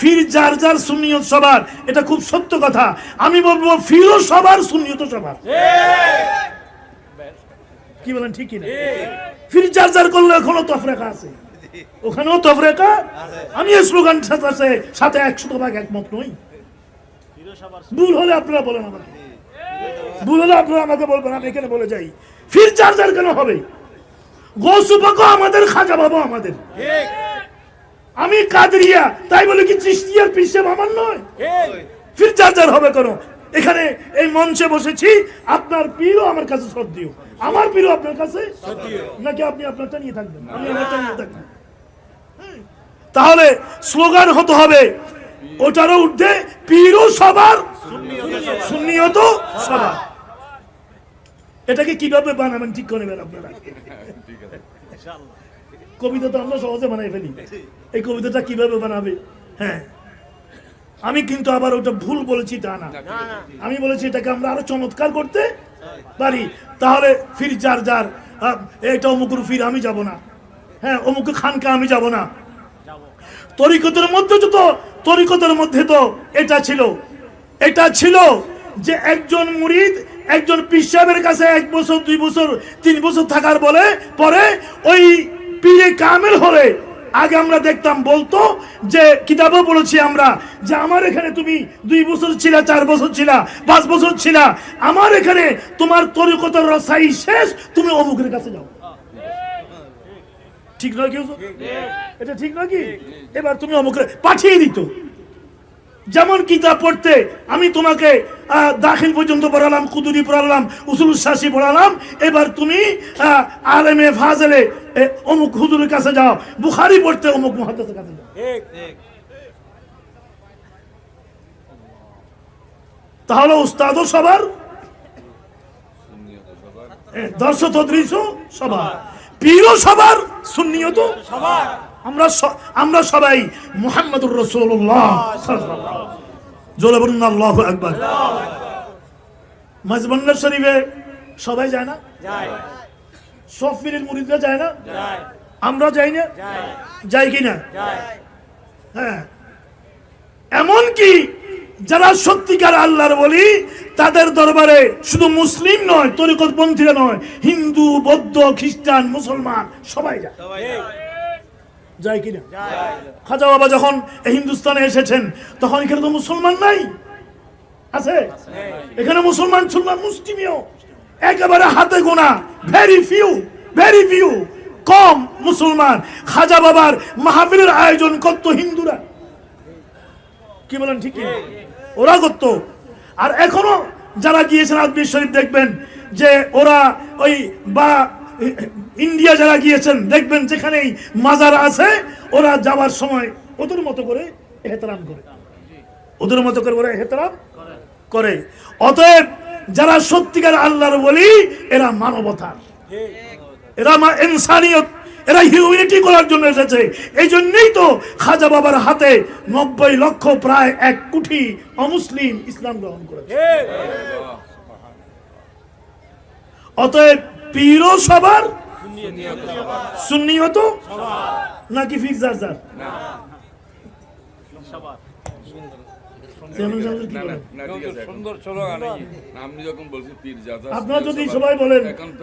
ফির যার যার সুন্নিয়ত সবার এটা খুব সত্য কথা। আমি বলব ফিরও সবার সুনিয়ত সবার। কি বলেন ঠিকই না ফির যার যার করলে এখনও তফরেকা আছে। ওখানেও তফরেকা? আমি এই স্লোগান সাথে সাথে একশো ভাগ একমত নই। ভুল হলে আপনারা বলেন আমাকে। ভুল হলে আপনারা আমাকে বলবেন আমি এখানে বলে যাই। ফির যার যার কেন হবে? গৌসুপাকও আমাদের খাজা বাবা আমাদের। আমি কাদরিয়া তাই বলে কি চিস্তিয়ার পিসে আমার নয়? ফির যার যার হবে কেন এখানে এই মঞ্চে বসেছি আপনার পীরও আমার কাছে শ্রদ্ধেয় আমার পীরও আপনার কাছে নাকি আপনি আপনারটা নিয়ে থাকবেন? আমি আমারটা নিয়ে থাকবেন হ্যাঁ। তাহলে স্লোগান হতে হবে ওটারও ঊর্ধ্বে পীরও সবার সুন্নিয়ত সবার। এটাকে কীভাবে বানাবেন ঠিক করে নেবেন আপনারা? কবিতা তো আমরা সহজে বানাই ফেলি। এই কবিতাটা কীভাবে বানাবে? হ্যাঁ। আমি কিন্তু আবার ওটা ভুল বলেছি তা না। আমি বলেছি এটাকে আমরা আরও চমৎকার করতে পারি। তাহলে ফির যার যার এটা অমুকুর ফির আমি যাব না। হ্যাঁ অমুক খানকা আমি যাব না। তরিকতের মধ্যে তো তরিকতের মধ্যে তো এটা ছিল। এটা ছিল যে একজন মুরিদ একজন পিসাবের কাছে এক বছর দুই বছর তিন বছর থাকার বলে পরে ওই পীরে কামেল হলে আগে আমরা দেখতাম বলতো যে কিতাবও পড়েছি আমরা যে আমার এখানে তুমি দুই বছর ছিলা চার বছর ছিলা পাঁচ বছর ছিলা আমার এখানে তোমার তরিকতার রসাই শেষ তুমি অমুকের কাছে যাও। ঠিক নয় কেউ এটা ঠিক নয় কি? এবার তুমি অমুকের পাঠিয়ে দিত। যেমন কিতাব পড়তে আমি তোমাকে দাখিল পর্যন্ত পড়ালাম কুদুরি পড়ালাম উসুল শাসি পড়ালাম এবার তুমি আলেমে ফাজেলে অমুক হুজুরের কাছে যাও বুখারি পড়তে অমুক মহাদ্দেসের কাছে যাও। তাহলে উস্তাদও সবার এ, দর্শ তদ্রিসও সবার পীরও সবার সুন্নিয়ত সবার। আমরা আমরা সবাই মুহাম্মদুর রাসূলুল্লাহ। সাল্লাল্লাহু জোরে বলুন আল্লাহু শরীফে সবাই যায় না? সব পীরের মুরিদরা যায় না? আমরা যাই না? যাই কি না? হ্যাঁ। এমন কি যারা সত্যিকার আল্লাহর বলি তাদের দরবারে শুধু মুসলিম নয় তরিকতপন্থীরা নয় হিন্দু বৌদ্ধ খ্রিস্টান মুসলমান সবাই যায়। যায় কিনা? খাজা বাবা যখন হিন্দুস্তানে এসেছেন, তখন এখানে তো মুসলমান নাই। আছে? এখানে মুসলমান সুলমান মুসলিমিও একেবারে হাতে গোনা ভেরি ফিউ ভেরি ফিউ কম মুসলমান। খাজা বাবার মাহফিলের আয়োজন করত হিন্দুরা। কি বলেন, ঠিক ওরা করতো। আর এখনও যারা গিয়েছেন আজমির শরীফ দেখবেন, যে ওরা ওই বা ইন্ডিয়া যারা গিয়েছেন, দেখবেন যেখানেই মাজার আছে, ওরা যাওয়ার সময় ওদের মতো করে এহতরাম করে। ওদের মতো করে ওরা এহতরাম করে। অতএব যারা সত্যিকার আল্লাহর বলি এরা মানবতার। এরা ইনসানিয়ত, এরা হিউম্যানিটি করার জন্য এসেছে। এই জন্যই তো খাজা বাবার হাতে নব্বই লক্ষ, প্রায় এক কোটি অমুসলিম ইসলাম গ্রহণ করেছে। অতএব পীরও সবার সুন্নিয়ত নাকি ফিরজার যার আপনারা যদি সবাই বলেন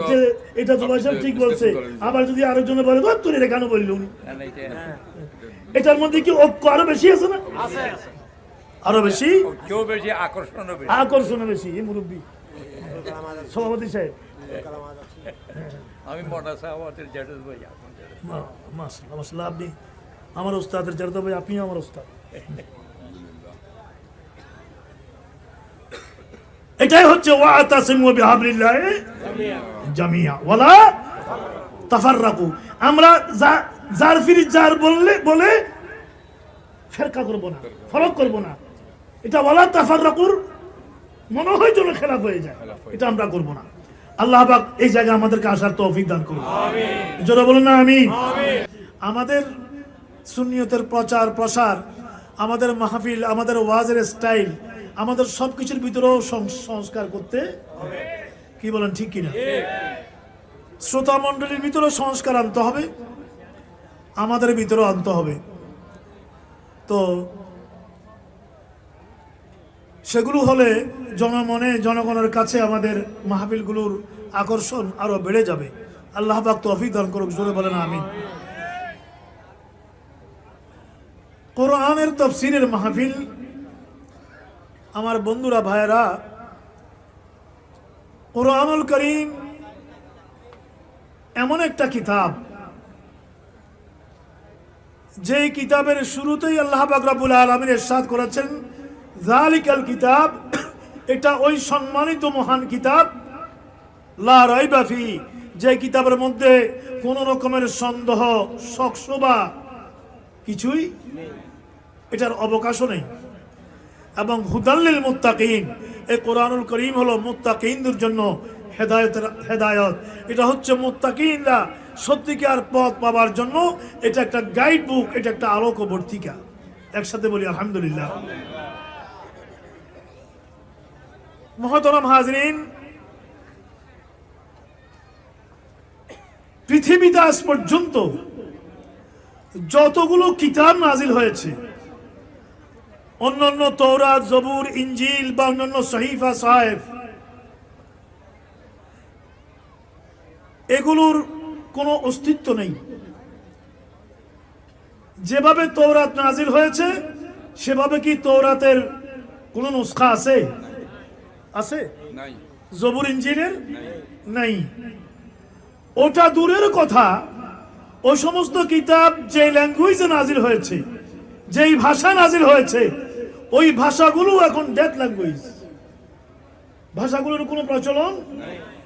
যে এটা জুবাই সাহেব ঠিক বলছে আবার যদি আরেকজনে বলে তো তুই এটা কেন বললি উনি? না, না, এটা- এটার মধ্যে কি ঐক্য আরও বেশি আছে না? আরও বেশি? কেউ বেশি আকর্ষণ আকর্ষণ বেশি মুরব্বী। সভাপতি সাহেব। আমি মোটা সাহাবাতের জেঠুস ভাই আপন আমার ওস্তাদের যারা ভাই আপনিও আমার ওস্তাদ এটাই হচ্ছে ওয়াতাসিমু বিহাবলিল্লাহ জামিয়া। ওয়ালা তাফাররাকু। আমরা যার ফিরি যার বললে বলে ফেরকা করব না ফরক করব না। এটা ওয়ালা তাফাররাকুর মনে হয় যেন খেলাফ হয়ে যায় এটা আমরা করব না। আল্লাহ পাক এই জায়গায় আমাদেরকে আসার তৌফিক দান করুন। জোরে বলুন না আমি আমাদের সুন্নিয়তের প্রচার প্রসার আমাদের মাহফিল আমাদের ওয়াজের স্টাইল আমাদের সব কিছুর ভিতরেও সংস্কার করতে কি বলেন ঠিক কিনা? শ্রোতা মণ্ডলীর ভিতরেও সংস্কার আনতে হবে আমাদের ভিতরেও আনতে হবে। তো সেগুলো হলে জনমনে জনগণের কাছে আমাদের মাহফিলগুলোর আকর্ষণ আরও বেড়ে যাবে। আল্লাহ পাক তৌফিক দান করুক, জোরে বলেন আমিন। কোরআনের তফসিরের মাহফিল, আমার বন্ধুরা, ভাইয়েরা, কোরআনুল করিম এমন একটা কিতাব যে কিতাবের শুরুতেই আল্লাহ বাকরাবুল আলমিন এরশাদ করেছেন জালিকাল কিতাব, এটা ওই সম্মানিত মহান কিতাব। লা রাইবাফি যে কিতাবের মধ্যে কোন রকমের সন্দেহ শকশবা কিছুই এটার অবকাশও নেই। এবং হুদাল্লিল মুত্তাকিন এই কোরআনুল করিম হলো মুত্তাকিনদের জন্য হেদায়তের হেদায়ত। এটা হচ্ছে মুত্তাকিনরা সত্যিকার পথ পাওয়ার জন্য এটা একটা গাইড বুক এটা একটা আলোকবর্তিকা। একসাথে বলি, আলহামদুলিল্লাহ। মহতরম হাজরিন, পৃথিবীতে আজ পর্যন্ত যতগুলো কিতাব নাজিল হয়েছে, অন্যান্য তৌরাত জবুর ইঞ্জিল বা অন্যান্য সহিফা সাহেব এগুলোর কোনো অস্তিত্ব নেই। যেভাবে তৌরাত নাজিল হয়েছে, সেভাবে কি তৌরাতের কোনো নুসখা আছে? আছে? জবুর ইঞ্জিনের? নাই। ওটা দূরের কথা। ওই সমস্ত কিতাব যে ল্যাঙ্গুয়েজে নাজিল হয়েছে যেই ভাষা নাজিল হয়েছে ওই ভাষাগুলো এখন ডেথ ল্যাঙ্গুয়েজ ভাষাগুলোর কোনো প্রচলন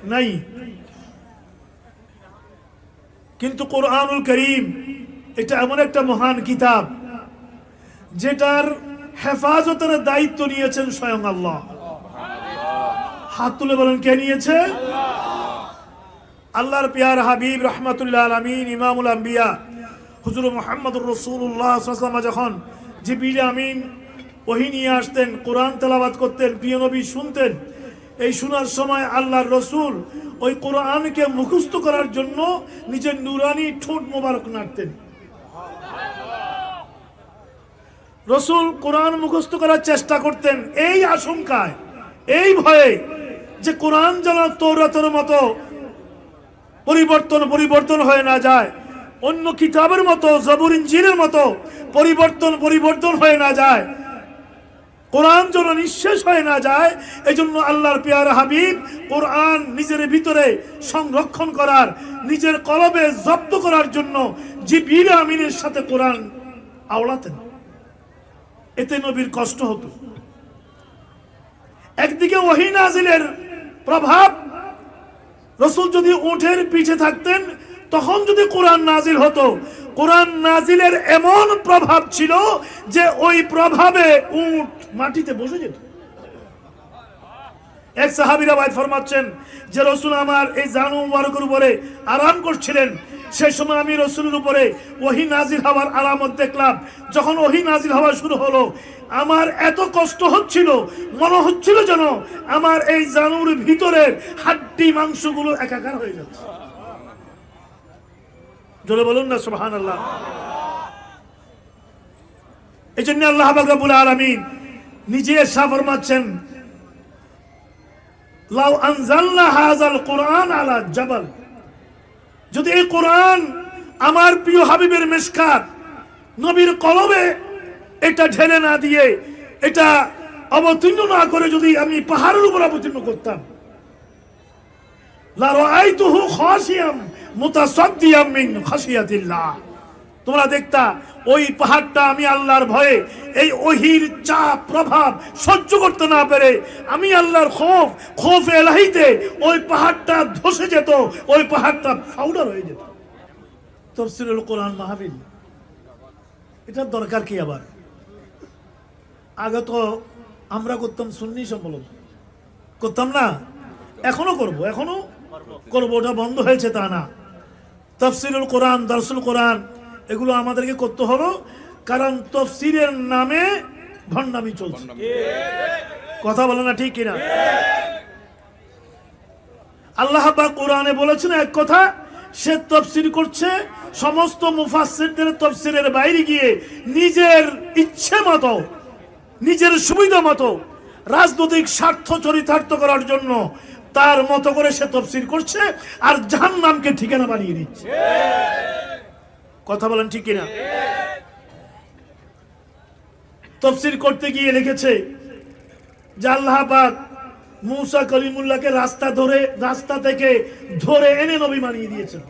নাই। কিন্তু কোরআনুল করিম এটা এমন একটা মহান কিতাব যেটার হেফাজতের দায়িত্ব নিয়েছেন স্বয়ং আল্লাহ। হাত তুলে বলেন, কে নিয়েছে? আল্লাহর পিয়ার হাবিব রহমতুল্লাহ আলমিন, ইমামুল আম্বিয়া হুজুর মোহাম্মদুর রসুল্লাহ যখন জিবিল আমিন ওহি নিয়ে আসতেন, কোরআন তেলাবাদ করতেন, প্রিয় নবী শুনতেন, এই শোনার সময় আল্লাহর রসুল ওই কোরআনকে মুখস্থ করার জন্য নিজের নুরানি ঠোঁট মোবারক নাড়তেন। রসুল কোরআন মুখস্থ করার চেষ্টা করতেন, এই আশঙ্কায়, এই ভয়ে যে কোরআন যেন তৌরাতের মতো পরিবর্তন পরিবর্তন হয়ে না যায়, অন্য কিতাবের মতো, জবর ইঞ্জিনের মতো পরিবর্তন পরিবর্তন হয়ে না যায়, কোরআন যেন নিঃশেষ হয়ে না যায় এই জন্য আল্লাহর পেয়ার হাবিব কোরআন নিজের ভিতরে সংরক্ষণ করার, নিজের কলবে জব্দ করার জন্য জিবির আমিনের সাথে কোরআন আওড়াতেন এতে নবীর কষ্ট হতো। একদিকে ওহি নাজিলের প্রভাব? রসুল যদি উঠের পিঠে থাকতেন, তখন যদি কোরআন নাজিল হতো, কোরআন নাজিলের এমন প্রভাব ছিল যে ওই প্রভাবে উঠ মাটিতে বসে যেত। এক সাহাবিরা বাইত ফরমাচ্ছেন যে রসুল আমার এই জানু মুবারকের উপরে আরাম করছিলেন। সেই সময় আমি রসুলের উপরে ওহি নাজির হওয়ার আলামত দেখলাম। যখন ওহি নাজির হওয়া শুরু হলো, আমার এত কষ্ট হচ্ছিল, মনে হচ্ছিল যেন আমার এই জানুর ভিতরের হাড্ডি মাংসগুলো একাকার হয়ে যাচ্ছে। জোরে বলুন না সুবহান আল্লাহ এই জন্য আল্লাহ বাবুল আলমিন নিজে এসা ফরমাচ্ছেন লাউ আনজালনা হাযাল কোরআন আলা জাবাল। যদি এই কোরআন আমার প্রিয় হাবিবের মেশকাত নবীর কলবে এটা ঢেলে না দিয়ে, এটা অবতীর্ণ না করে যদি আমি পাহাড়ের উপর অবতীর্ণ করতাম। তোমরা দেখতা ওই পাহাড়টা আমি আল্লাহর ভয়ে, এই ওহির চাপ, প্রভাব সহ্য করতে না পেরে আমি আল্লাহর খোফ খোফ এলাহিতে ওই পাহাড়টা ধসে যেত, ওই পাহাড়টা ফাউডার হয়ে যেত। তফসিরুল কোরআন মাহফিল, এটার দরকার কি আবার? আগে তো আমরা করতাম সুন্নি সম্মেলন। করতাম না? এখনও করব, এখনও করব, ওটা বন্ধ হয়েছে তা না। তফসিরুল কোরআন, দরসুল কোরআন এগুলো আমাদেরকে করতে হলো কারণ তফসিরের নামে ভণ্ডামি চলছে। কথা বলে না ঠিক কিনা? আল্লাহ বা কোরআনে বলেছেন এক কথা সে তফসির করছে সমস্ত মুফাসসিরদের তফসিরের বাইরে গিয়ে নিজের ইচ্ছে মতো নিজের সুবিধা মতো রাজনৈতিক স্বার্থ চরিতার্থ করার জন্য তার মতো করে সে তফসির করছে আর জাহান্নামকে ঠিকানা বানিয়ে দিচ্ছে। কথা বলেন ঠিক কিনা? তফসির করতে গিয়ে লিখেছে যে আল্লাহ মুসা কলিমুল্লাহকে রাস্তা ধরে রাস্তা থেকে ধরে এনে নবী বানিয়ে দিয়েছেন।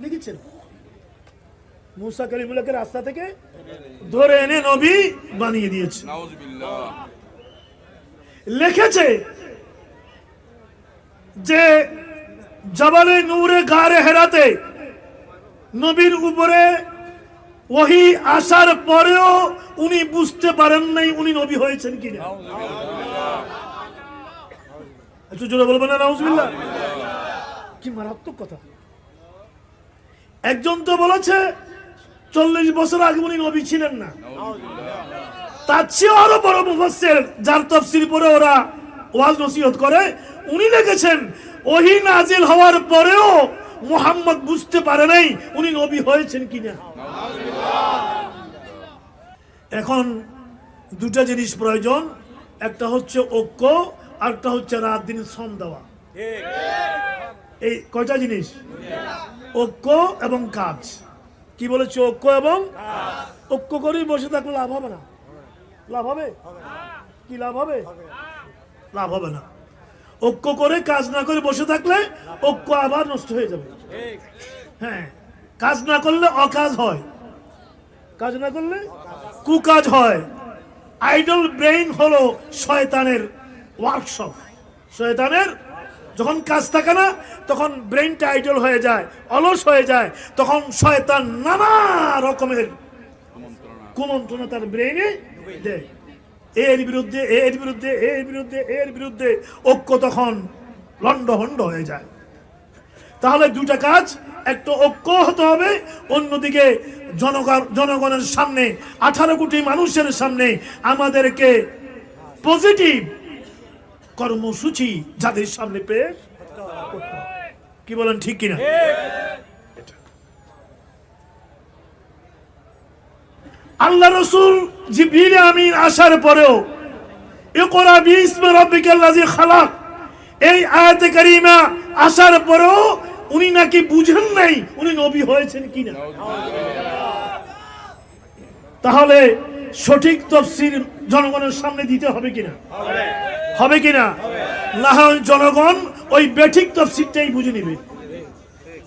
লিখেছেন? মুসা কলিমুল্লাহকে রাস্তা থেকে ধরে এনে নবী বানিয়ে দিয়েছে লিখেছে যে জবালে নূরে গারে হেরাতে নবীর উপরে ওহি আসার পরেও উনি বুঝতে পারেন নাই উনি নবী হয়েছেন কিনা। একটু জোরে বলবেন না, নাউজুবিল্লাহ। কি মারাত্মক কথা। একজন তো বলেছে, চল্লিশ বছর আগে উনি নবী ছিলেন না। তার চেয়ে আরও বড় মুফাসসির, যার তফসির পরে ওরা ওয়াজ নসিহত করে, উনি লিখেছেন ওহি নাজিল হওয়ার পরেও মোহাম্মদ বুঝতে পারে নাই উনি নবী হয়েছেন কিনা। এখন দুটা জিনিস প্রয়োজন, একটা হচ্ছে ঐক্য, আরেকটা হচ্ছে রাত দিন শ্রম দেওয়া। এই কয়টা জিনিস? ঐক্য এবং কাজ। কি বলেছে ঐক্য এবং ঐক্য করেই বসে থাকলে লাভ হবে না। লাভ হবে? কি লাভ হবে? লাভ হবে না। ঐক্য করে কাজ না করে বসে থাকলে ঐক্য আবার নষ্ট হয়ে যাবে। হ্যাঁ কাজ না করলে অকাজ হয়। কাজ না করলে কুকাজ হয়। আইডল ব্রেইন হলো শয়তানের ওয়ার্কশপ। শয়তানের যখন কাজ থাকে না, তখন ব্রেইনটা আইডল হয়ে যায়, অলস হয়ে যায়, তখন শয়তান নানা রকমের কুমন্ত্রণা তার ব্রেইনে দেয়। এর বিরুদ্ধে এর বিরুদ্ধে এর বিরুদ্ধে এর বিরুদ্ধে ঐক্য তখন লন্ডভন্ড হয়ে যায়। তাহলে দুটা কাজ, একটা ঐক্য হতে হবে, অন্যদিকে জনগণ, জনগণের সামনে, আঠারো কোটি মানুষের সামনে আমাদেরকে পজিটিভ কর্মসূচি যাদের সামনে পেশ কি বলেন, ঠিক কিনা? আল্লাহ রসুল জিবরিল আমিন আসার পরেও, ইকরা বিসমি রাব্বিকাল্লাযী খালাক, এই আয়াতে কারিমা আসার পরেও উনি নাকি বুঝেন নাই উনি নবী হয়েছেন কিনা। তাহলে সঠিক তফসির জনগণের সামনে দিতে হবে কিনা? হবে কিনা? না জনগণ ওই বেঠিক তফসিরটাই বুঝে নিবে।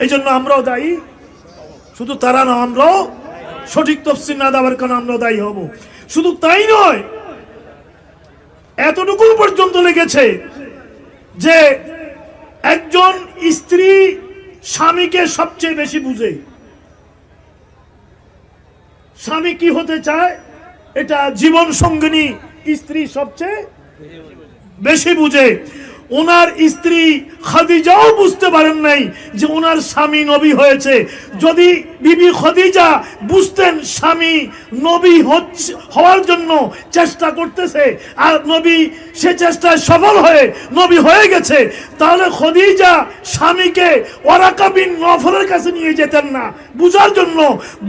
এই জন্য আমরাও দায়ী। শুধু তারা না, আমরাও সঠিক তফসিল না দেওয়ার কারণে আমরা দায়ী হব। শুধু তাই নয় এতটুকু পর্যন্ত লেগেছে যে একজন স্ত্রী স্বামীকে সবচেয়ে বেশি বুঝে। স্বামী কি হতে চায়? এটা জীবন সঙ্গিনী স্ত্রী সবচেয়ে বেশি বুঝে। ওনার স্ত্রী খাদিজাও বুঝতে পারেন নাই যে ওনার স্বামী নবী হয়েছে। যদি বিবি খদিজা বুঝতেন স্বামী নবী হওয়ার জন্য চেষ্টা করতেছে, আর নবী সে চেষ্টায় সফল হয়ে নবী হয়ে গেছে, তাহলে খদিজা স্বামীকে ওরাকা বিন নফরের কাছে নিয়ে যেতেন না। বুঝার জন্য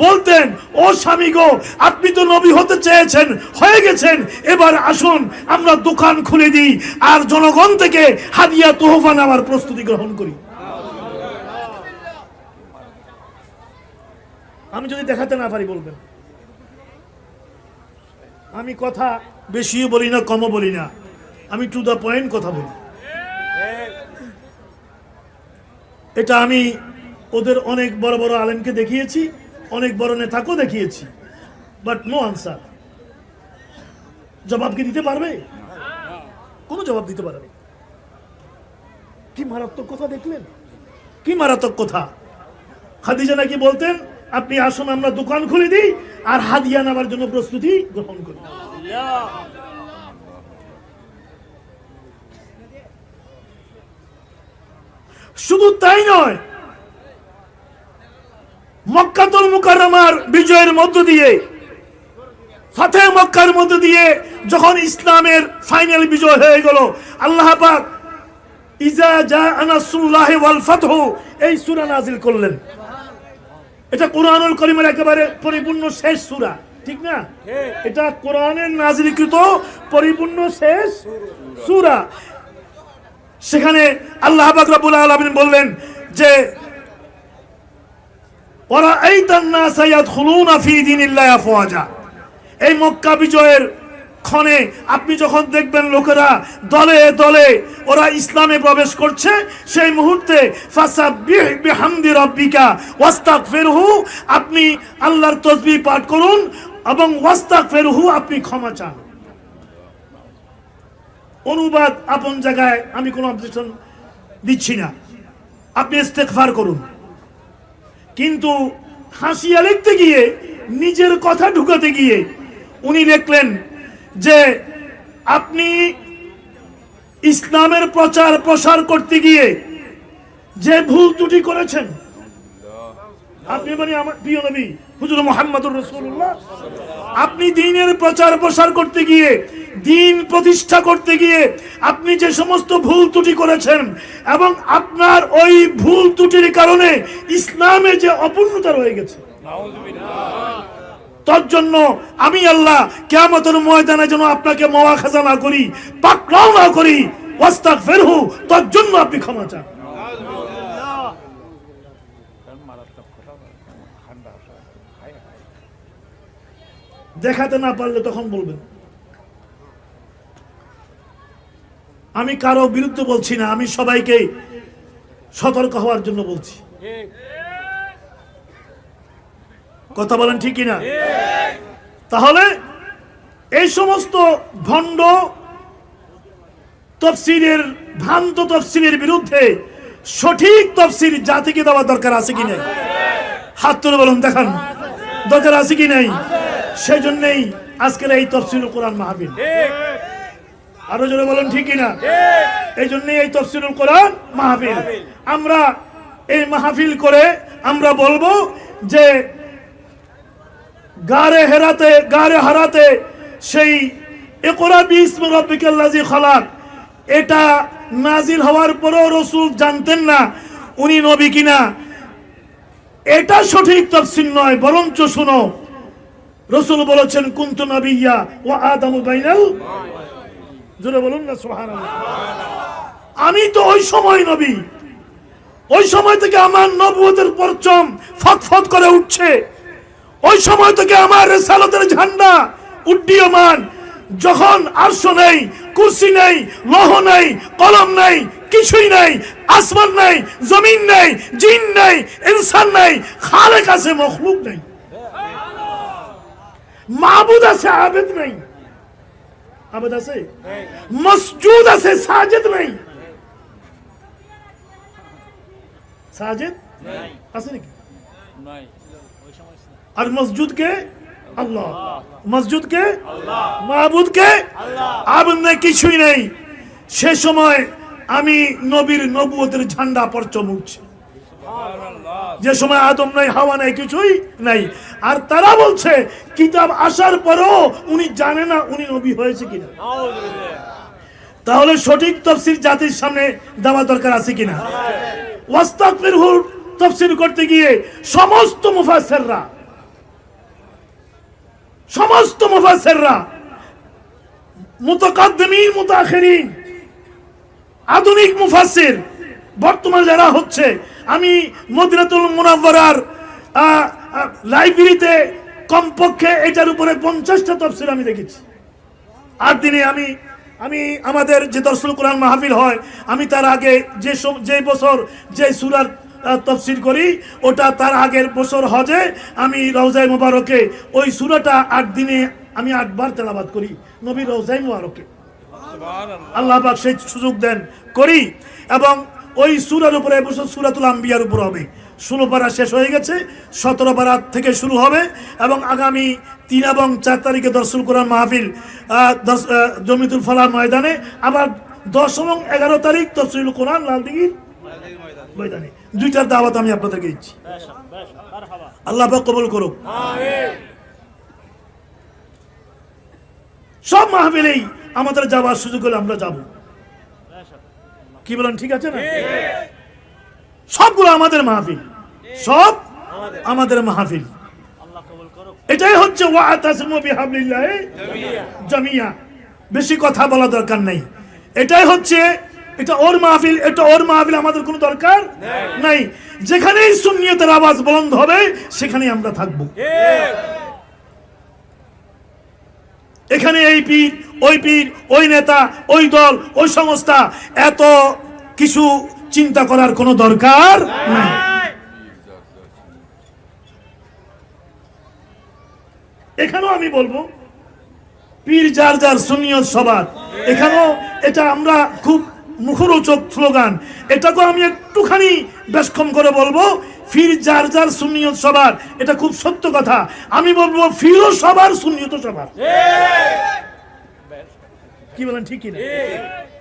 বলতেন, ও স্বামী গো, আপনি তো নবী হতে চেয়েছেন, হয়ে গেছেন। এবার আসুন, আমরা দোকান খুলে দিই আর জনগণ থেকে হাদিয়া তোহফা নেওয়ার প্রস্তুতি গ্রহণ করি। আমি যদি দেখাতে না পারি বলবেন। আমি কথা বেশিও বলি না, কমও বলি না। আমি টু দ্য পয়েন্ট কথা বলি। এটা আমি ওদের অনেক বড় বড় আলেমকে দেখিয়েছি, অনেক বড় নেতাকেও দেখিয়েছি। বাট নো আনসার জবাব কি দিতে পারবে? কোনো জবাব দিতে পারবে কি মারাত্মক কথা দেখলেন? কি মারাত্মক কথা? খাদিজা নাকি বলতেন, আপনি আসুন, আমরা দোকান খুলে দিই আর হাদিয়া নেওয়ার জন্য প্রস্তুতি গ্রহণ করি। শুধু তাই নয় মক্কাতুল মুকাররমার বিজয়ের মধ্য দিয়ে ফাতে মক্কার মধ্য দিয়ে যখন ইসলামের ফাইনাল বিজয় হয়ে গেল আল্লাহ পাক ইজা জা আনাসুল্লাহ ওয়াল ফাতহু এই সূরা নাজিল করলেন। এটা কোরআনুল করিমের একেবারে পরিপূর্ণ শেষ সূরা ঠিক না? এটা কোরআনের নাজিলকৃত পরিপূর্ণ শেষ সূরা। সেখানে আল্লাহ পাক রব্বুল আলামিন বললেন যে ওরা এই তান্না সাইয়াদ ফি দিনিল্লাহ আফওয়াজা। এই মক্কা বিজয়ের ক্ষণে আপনি যখন দেখবেন লোকেরা দলে দলে ওরা ইসলামে প্রবেশ করছে, সেই মুহূর্তে রাব্বিকা ওয়াস্তাগফিরহু, আপনি আল্লাহর তসবিহ পাঠ করুন এবং ওয়াস্তাক ফেরহু আপনি ক্ষমা চান। অনুবাদ আপন জায়গায় আমি কোনো অবজেকশন দিচ্ছি না। আপনি ইস্তেগফার করুন। কিন্তু হাসিয়া লিখতে গিয়ে, নিজের কথা ঢুকাতে গিয়ে উনি লিখলেন যে, আপনি ইসলামের প্রচার প্রসার করতে গিয়ে যে ভুল ত্রুটি করেছেন আপনি মানে আমার, প্রিয় নবী, হুজুর মোহাম্মদুর রসুল্লাহ আপনি দিনের প্রচার প্রসার করতে গিয়ে, দিন প্রতিষ্ঠা করতে গিয়ে, আপনি যে সমস্ত ভুল ত্রুটি করেছেন এবং আপনার ওই ভুল ত্রুটির কারণে ইসলামে যে অপূর্ণতা রয়ে গেছে, তার জন্য আমি আল্লাহ কেমতের ময়দানে যেন আপনাকে মওয়া খাজা না করি, পাকড়াও না করি ওয়াস্তাক ফেরহু তার জন্য আপনি ক্ষমা চান কারণ মারাত্মক কথা বলে। ঠান্ডা আসা হায় হায় দেখাতে না পারলে তখন বলবেন। আমি কারও বিরুদ্ধে বলছি না, আমি সবাইকে সতর্ক হওয়ার জন্য বলছি। কথা বলেন ঠিকই না তাহলে এই সমস্ত ভণ্ড তফসিরের ভ্রান্ত তফসিরের বিরুদ্ধে সঠিক তফসির জাতিকে দেওয়া দরকার আছে কি নেই? হাত তুলে বলুন, দেখান। দরকার আছে কি নেই? সেই জন্যই আজকের এই তফসিল কোরআন মাহবিল আরও জোরে বলেন ঠিকই না এই জন্যই এই তফসিলুল কোরআন মাহফিল। আমরা এই মাহফিল করে আমরা বলব যে গারে হেরাতে গারে হারাতে সেই একরা বিস্ম রব্বিকাল্লাজি খলাক এটা নাজিল হওয়ার পরেও রসুল জানতেন না উনি নবী কিনা। এটা সঠিক তফসিল নয় বরঞ্চ শুনো রসুল বলেছেন, কুন্তু নবিয়া ও আদামু বাইনাল জোরে বলুন না, সুবহানাল্লাহ। আমি তো ওই সময় নবী। ওই সময় থেকে আমার নবুয়তের পরচম ফতফত করে উঠছে। ওই সময় থেকে আমার রেসালতের ঝান্ডা উড্ডীয়মান যখন আরশ নেই, কুরসি নেই, লৌহ নেই, কলম নেই, কিছুই নেই, আসমান নেই, জমিন নেই, জিন নেই, ইনসান নেই, খালেক আছে, মখলুক নেই। মাবুদ আছে, আবেদ নেই। আবেদ আছে? মসজুদ আছে, সাজেদ নেই। সাজেদ? আছে নাকি? আর মসজুদ কে? আল্লাহ। মসজুদ কে? মাহবুদ কে? আবেদ নেই, কিছুই নেই। সে সময় আমি নবীর নবুয়তের ঝান্ডা পরচম উঠছে। যে সময় আদম নাই হাওয়া নাই কিছুই নাই। আর তারা বলছে কিতাব আসার পরেও উনি জানে না উনি নবী হয়েছে কিনা। তাহলে সঠিক তফসির জাতির সামনে দেওয়া দরকার আছে কিনা? ওয়াস্তাগফিরহুর তফসির করতে গিয়ে সমস্ত মুফাসসিররা সমস্ত মুফাসসিররা মুতাকাদ্দিমিন মুতাআখিরিন আধুনিক মুফাসসির বর্তমান যারা হচ্ছে আমি মদিনাতুল আহ, লাইব্রেরিতে কমপক্ষে এটার উপরে পঞ্চাশটা তফসিল আমি দেখেছি। আর দিনে আমি আমি আমাদের যে দর্শন কোরআন মাহফিল হয় আমি তার আগে যে সব- যে বছর যে সুরার তফসিল করি ওটা তার আগের বছর হজে আমি রওজাই মোবারকে ওই সুরাটা আট দিনে আমি আটবার তেলাবাদ করি নবী রওজাই মোবারকে। আল্লাহ সেই সুযোগ দেন করি এবং ওই সুরার উপরে এবছর সুরাতুল আম্বিয়ার উপর হবে। ষোলো পারা শেষ হয়ে গেছে, সতেরো পারা থেকে শুরু হবে এবং আগামী তিন এবং চার তারিখে দর্শন কোরআন মাহফিল জমিতুল ফলার ময়দানে, আবার দশ এবং এগারো তারিখ তফসিল কোরআন লালদিঘির ময়দানে। দুইটার দাওয়াত আমি আপনাদেরকে দিচ্ছি। আল্লাহ কবল করুক। সব মাহফিলেই আমাদের যাওয়ার সুযোগ হলে আমরা যাব। কি বলেন ঠিক আছে না? সবগুলো আমাদের মাহফিল। সব আমাদের। মাহফিল। এটাই হচ্ছে জামিয়া। বেশি কথা বলা দরকার নেই। এটাই হচ্ছে এটা ওর মাহফিল এটা ওর মাহফিল আমাদের কোনো দরকার নাই। যেখানেই সুন্নিয়তের আওয়াজ বন্ধ হবে সেখানেই আমরা থাকব। এখানে এই পীর, ওই পীর, ওই নেতা, ওই দল, ওই সংস্থা, এত কিছু চিন্তা করার কোনো দরকার নাই। এখানেও আমি বলব, পীর যার যার সুনিয়ত সবার এখানেও এটা আমরা খুব মুখরোচক স্লোগান। এটাকেও আমি একটুখানি বেশকম করে বলব, ফির যার যার সুনিয়ত সবার, এটা খুব সত্য কথা। আমি বলব, ফিরও সবার সুনিয়ত সবার। কি বলেন, ঠিক কিনা?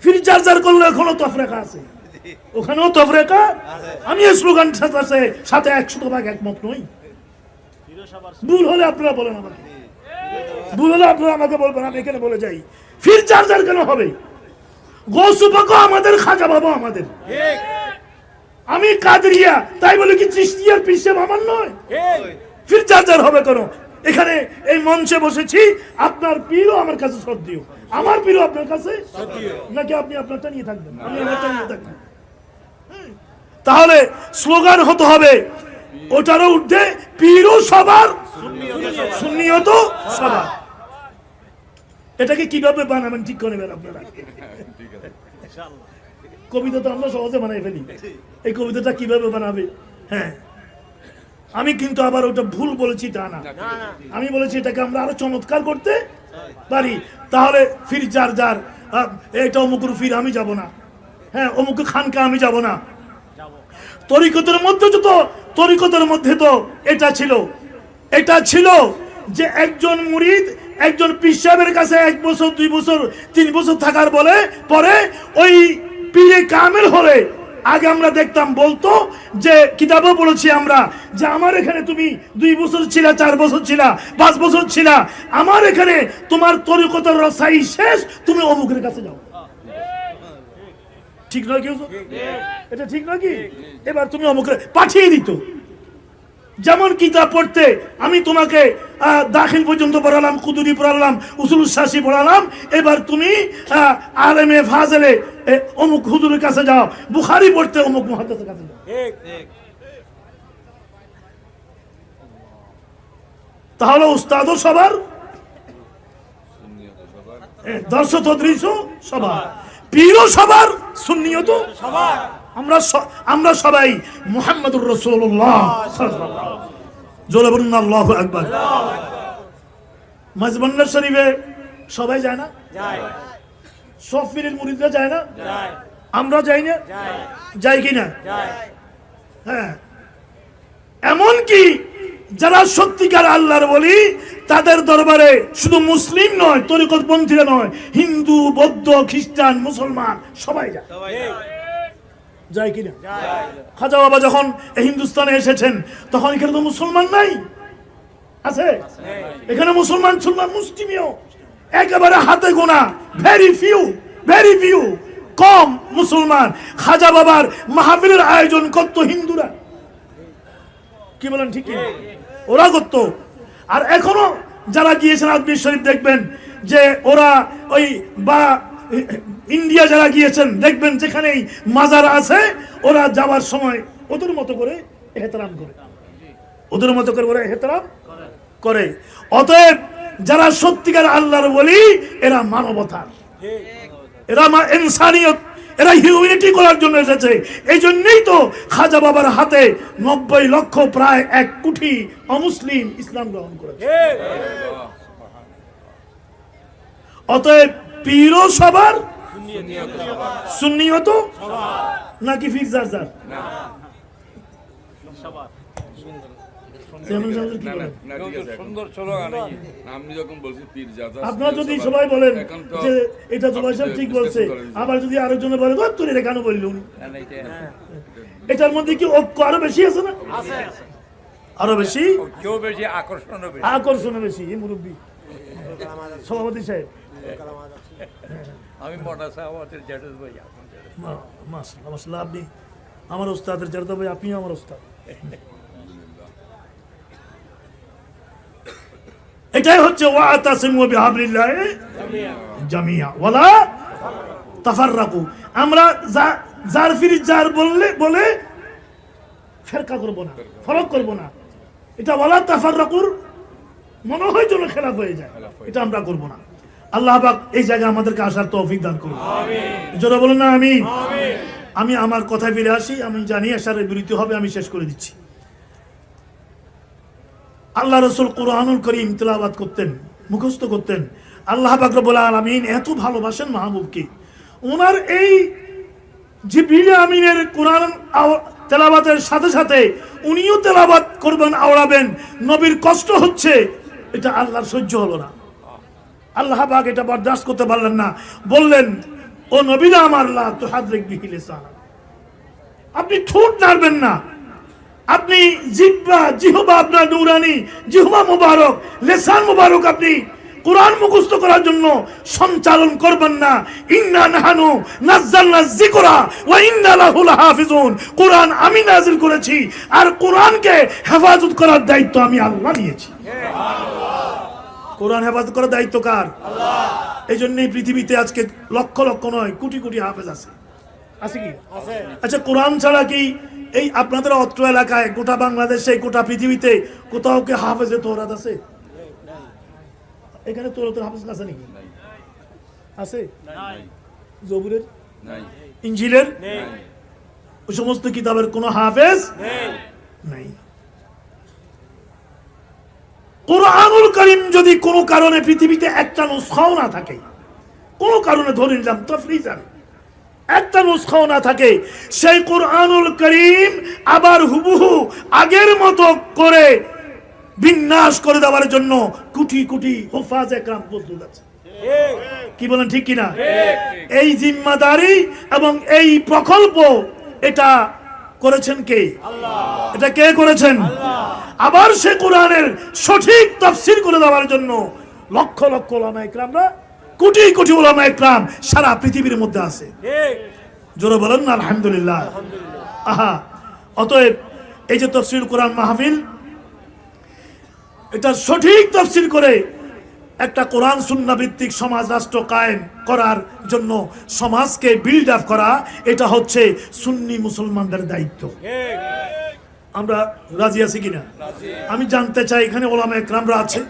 ফির যার যার করলে, এখনও তফরেকা আছে। ওখানেও তফরেকা? আমি এই স্লোগান সাথে সাথে একশো ভাগ একমত নই। ভুল হলে আপনারা বলেন আমাকে। ভুল হলে আপনারা আমাকে বলবেন, আমি এখানে বলে যাই। ফির চার্জার কেন হবে? গৌসুপাকো আমাদের খাজা বাবা আমাদের। আমি কাদরিয়া তাই বলে কি চিস্তিয়ার পিসেব আমার নয়? ফির চার্জার হবে কেন? এখানে এই মঞ্চে বসেছি আপনার পীরও আমার কাছে শ্রদ্ধেয়। আমার পীরও আপনার কাছে নাকি আপনি আপনারটা নিয়ে থাকবেন? আমি আমারটা নিয়ে থাকবেন হ্যাঁ। তাহলে স্লোগান হতে হবে ওটারও ঊর্ধ্বে পীরও সবার সুন্নিয়ত সবার। এটাকে কীভাবে বানাবেন ঠিক করে নেবেন আপনারা? কবিতা তো আমরা সহজে বানাই ফেলি। এই কবিতাটা কীভাবে বানাবে? হ্যাঁ। আমি কিন্তু আবার ওটা ভুল বলেছি তা না। আমি বলেছি এটাকে আমরা আরও চমৎকার করতে পারি। তাহলে ফির যার যার এটা অমুকুর ফির আমি যাব না। হ্যাঁ অমুক খানকা আমি যাব না। তরিকতের মধ্যে তো তরিকতের মধ্যে তো এটা ছিল। এটা ছিল যে একজন মুরিদ একজন পিসাবের কাছে এক বছর দুই বছর তিন বছর থাকার বলে পরে ওই পীরে কামেল হলে আগে আমরা দেখতাম বলতো যে কিতাবও বলেছি আমরা যে আমার এখানে তুমি দুই বছর ছিলা চার বছর ছিলা পাঁচ বছর ছিলা আমার এখানে তোমার তরিকতের রসাই শেষ তুমি অমুকের কাছে যাও। ঠিক নয় কেউ এটা ঠিক নয় কি? এবার তুমি অমুক পাঠিয়ে দিত। যেমন কিতাব পড়তে আমি তোমাকে দাখিল পর্যন্ত পড়ালাম কুদুরি পড়ালাম উসুল শাসি পড়ালাম। এবার তুমি আলেমে ফাজেলে অমুক হুজুরের কাছে যাও বুখারি পড়তে অমুক মহাদ্দেসের কাছে যাও। তাহলে উস্তাদও সবার দর্শক সবার। পীরও সবার সুন্নিয়ত সবার। আমরা আমরা সবাই মুহাম্মদুর রাসূলুল্লাহ। জোরে বলুন আল্লাহু আকবার। মাজবান্নার শরীফে সবাই যায় না? সব পীরের মুরিদরা যায় না? আমরা যাই না? যাই কি না? হ্যাঁ। এমন কি যারা সত্যিকার আল্লাহর বলি তাদের দরবারে শুধু মুসলিম নয় তরিকতপন্থীরা নয় হিন্দু বৌদ্ধ খ্রিস্টান মুসলমান সবাই যায়। যায় কিনা? খাজা বাবা যখন হিন্দুস্তানে এসেছেন, তখন এখানে তো মুসলমান নাই। আছে? এখানে মুসলমান সুলমান মুসলিমিও। একেবারে হাতে গোনা ভেরি ফিউ ভেরি ফিউ কম মুসলমান। খাজা বাবার মাহফিলের আয়োজন করতো হিন্দুরা। কি বলেন, ঠিক ওরা করতো। আর এখনও যারা গিয়েছেন আজমির শরীফ দেখবেন যে ওরা ওই বা ইন্ডিয়া যারা গিয়েছেন, দেখবেন যেখানেই মাজার আছে, ওরা যাওয়ার সময় ওদের মতো করে এহতরাম করে। ওদের মতো করে ওরা এহতরাম করে। অতএব যারা সত্যিকার আল্লাহর বলি এরা মানবতার। এরা মা ইনসানিয়ত, এরা হিউম্যানিটি করার জন্য এসেছে। এই জন্যই তো খাজা বাবার হাতে নব্বই লক্ষ, প্রায় এক কোটি অমুসলিম ইসলাম গ্রহণ করেছে। অতএব পীরও সবার? সুন্নিয়ত নাকি ফিরজার যার যেমন যেমন কি না না বলেন? না ঠিক আছে এখন। সুন্দর স্লোগান এই যে। না, আপনি যখন বলছি পীর যাজা আপনারা যদি সবাই বলেন যে এটা জুবাই সাহেব ঠিক বলছে আবার যদি আরেকজনে বলে "ধুর, তোর এটা কেন বলল উনি?" না, না, এটা- এটার মধ্যে কি ঐক্য আরও বেশি আছে না? আরও বেশি? ও কেউ বেশি আকর্ষণও আকর্ষণ বেশি মুরব্বী। সভাপতি সাহেব। আমি মোটা সাহাবাতের জেঠুস ভাই এখন জেঠুস। মা- মাশাআল্লাহ, মাশাআল্লাহ, আপনি আমার ওস্তাদের চারটা ভাই আপনিও আমার ওস্তাদ এটাই হচ্ছে ওয়াতাসিমু বিহাবলিল্লাহ জামিয়া। ওয়ালা তাফাররাকু। আমরা যা- যার ফিরি যার বললে বলে ফেরকা করব না ফরক করব না। এটা ওয়ালা তাফাররাকুর মনে হয় যেন খেলাফ হয়ে যায় এটা আমরা করব না। আল্লাহ পাক এই জায়গায় আমাদেরকে আসার তৌফিক দান করুন। জোরে বলেন না আমি আমি আমার কথায় ফিরে আসি আমি জানি আসার বিরতি হবে আমি শেষ করে দিচ্ছি। আল্লাহ রসুল কোরআনুল করিম তেলাবাদ করতেন মুখস্থ করতেন। আল্লাহ বাকরবুল আলমিন এত ভালোবাসেন মাহবুবকে। ওনার এই জিবিল আমিনের কোরআন তেলাবাতের সাথে সাথে উনিও তেলাবাত করবেন আওড়াবেন। নবীর কষ্ট হচ্ছে এটা আল্লাহর সহ্য হলো না। আল্লাহ পাক এটা বরদাস্ত করতে পারলেন না। বললেন, ও নবীরা আমার লা তুহাদ্রিক বিহি লিসানা। আপনি ঠোঁট নাড়বেন না। আপনি জিহ্বা, জিহবা আপনার নূরানি, জিহবা মুবারক, লেসান মুবারক আপনি কোরআন মুখস্থ করার জন্য সঞ্চালন করবেন না। ইন্না নাহানু নাজ্জালনা যিকরা ওয়া ইন্না লাহু লাহাফিজুন। কোরআন আমি নাজিল করেছি আর কোরআনকে হেফাজত করার দায়িত্ব আমি আল্লাহ নিয়েছি। কোরআন হেফাজত করার দায়িত্ব কার? এই জন্যই পৃথিবীতে আজকে লক্ষ লক্ষ নয় কোটি কোটি হাফেজ আছে। আছে কি? আচ্ছা কোরআন ছাড়া কি এই আপনাদের অত্র এলাকায় গোটা বাংলাদেশে গোটা পৃথিবীতে কোথাও কি হাফেজে তোরাত আছে? এখানে তোরাতের হাফেজ আছে নাকি? আছে? জবুরের? নাই। ইঞ্জিলের? ওই সমস্ত কিতাবের কোনো হাফেজ? নাই। কোরআনুল করিম যদি কোনো কারণে পৃথিবীতে একটা নুসখাও না থাকে কোনো কারণে ধরে নিলাম তফরিজান একটা নুসখাও না থাকে সেই কোরআনুল করিম আবার হুবহু আগের মতো করে বিন্যাস করে দেওয়ার জন্য কোটি কোটি হোফাজ একরাম প্রস্তুত আছে। কি বলেন ঠিক কিনা? এই জিম্মাদারি এবং এই প্রকল্প এটা করেছেন কে? এটা কে করেছেন? আবার সে কোরআনের সঠিক তফসির করে দেওয়ার জন্য লক্ষ লক্ষ ওলামা ইকরামরা কোটি কোটি ওলামা ইকরাম সারা পৃথিবীর মধ্যে আছে। জোরে বলেন না, আলহামদুলিল্লাহ। আহা, অতএব এই যে তফসিল কোরআন মাহফিল, এটা সঠিক তফসিল করে একটা কোরআন সুন্না ভিত্তিক সমাজ রাষ্ট্র কায়েম করার জন্য সমাজকে বিল্ড আপ করা, এটা হচ্ছে সুন্নি মুসলমানদের দায়িত্ব। আমরা রাজি আছি কিনা? আমি জানতে চাই, এখানে ওলামা একরামরা আছে,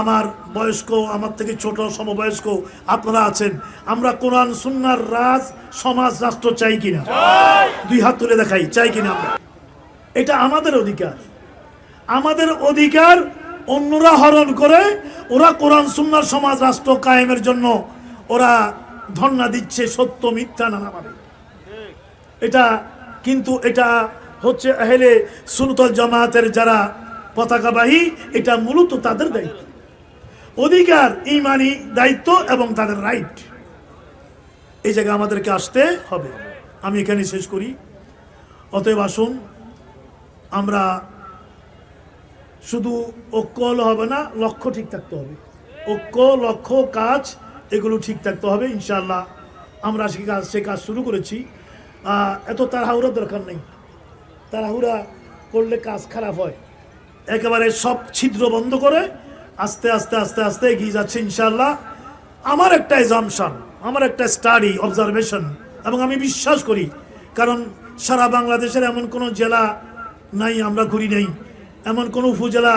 আমার বয়স্ক, আমার থেকে ছোট, সমবয়স্ক, আপনারা আছেন। আমরা কোরআন সুন্নার রাজ সমাজ রাষ্ট্র চাই কিনা? দুই হাত তুলে দেখাই, চাই কিনা আমরা? এটা আমাদের অধিকার। আমাদের অধিকার অন্যরা হরণ করে, ওরা কোরআন সুন্নার সমাজ, রাষ্ট্র কায়েমের জন্য ওরা ধর্ণা দিচ্ছে সত্য, মিথ্যা, নানাভাবে। এটা কিন্তু এটা হচ্ছে আহলে সুনতল জামাতের যারা পতাকাবাহী, এটা মূলত তাদের দায়িত্ব। অধিকার, ইমানি দায়িত্ব এবং তাদের রাইট। এই জায়গায় আমাদেরকে আসতে হবে। আমি এখানে শেষ করি। অতএব আসুন, আমরা শুধু ঐক্য হবে না, লক্ষ্য ঠিক থাকতে হবে। ঐক্য লক্ষ্য, কাজ, এগুলো ঠিক থাকতে হবে ইনশাল্লাহ আমরা সে কাজ সে কাজ শুরু করেছি। এত তাড়াহুড়ার দরকার নেই। তাড়াহুড়া করলে কাজ খারাপ হয়। একেবারে সব ছিদ্র বন্ধ করে আস্তে আস্তে আস্তে আস্তে এগিয়ে যাচ্ছে ইনশাল্লাহ আমার একটা এজামশন আমার একটা স্টাডি অবজারভেশন এবং আমি বিশ্বাস করি, কারণ সারা বাংলাদেশের এমন কোনো জেলা নাই, আমরা ঘুরি নেই। এমন কোনো উপজেলা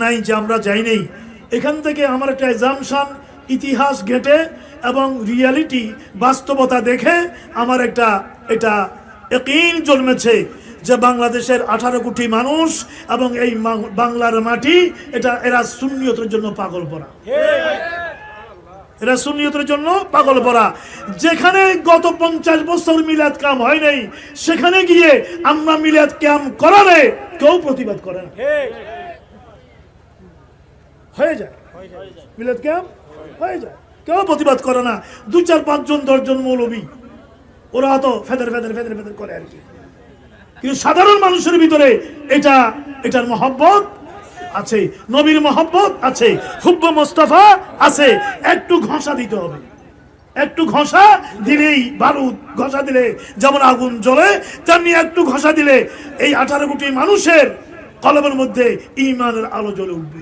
নাই যে আমরা যাই নেই। এখান থেকে আমার একটা এক্সামশান ইতিহাস ঘেটে এবং রিয়ালিটি বাস্তবতা দেখে আমার একটা, এটা একইন জন্মেছে যে বাংলাদেশের আঠারো কোটি মানুষ এবং এই বাংলার মাটি, এটা এরা শূন্যতের জন্য পাগল পড়া এরা সুন্নিয়তের জন্য পাগল পড়া যেখানে গত পঞ্চাশ বছর মিলাদ কাম হয় নাই সেখানে গিয়ে আমরা মিলাদ কাম করালে কেউ প্রতিবাদ করে না। হয়ে যায়। মিলাদ কাম হয়ে যায়। কেউ প্রতিবাদ করে না। দু চার পাঁচজন দশজন মৌলবী ওরা হয়তো ফেদের ফেদের ফেদের ফেদের করে আর কি। কিন্তু সাধারণ মানুষের ভিতরে এটা এটার মহব্বত আছে, নবীর মোহাম্মত আছে হুব্ব মোস্তফা আছে। একটু ঘষা দিতে হবে। একটু ঘষা দিলেই বারুদ ঘষা দিলে যেমন আগুন জ্বলে, তেমনি একটু ঘষা দিলে এই আঠারো কোটি মানুষের কলমের মধ্যে ইমানের আলো জ্বলে উঠবে।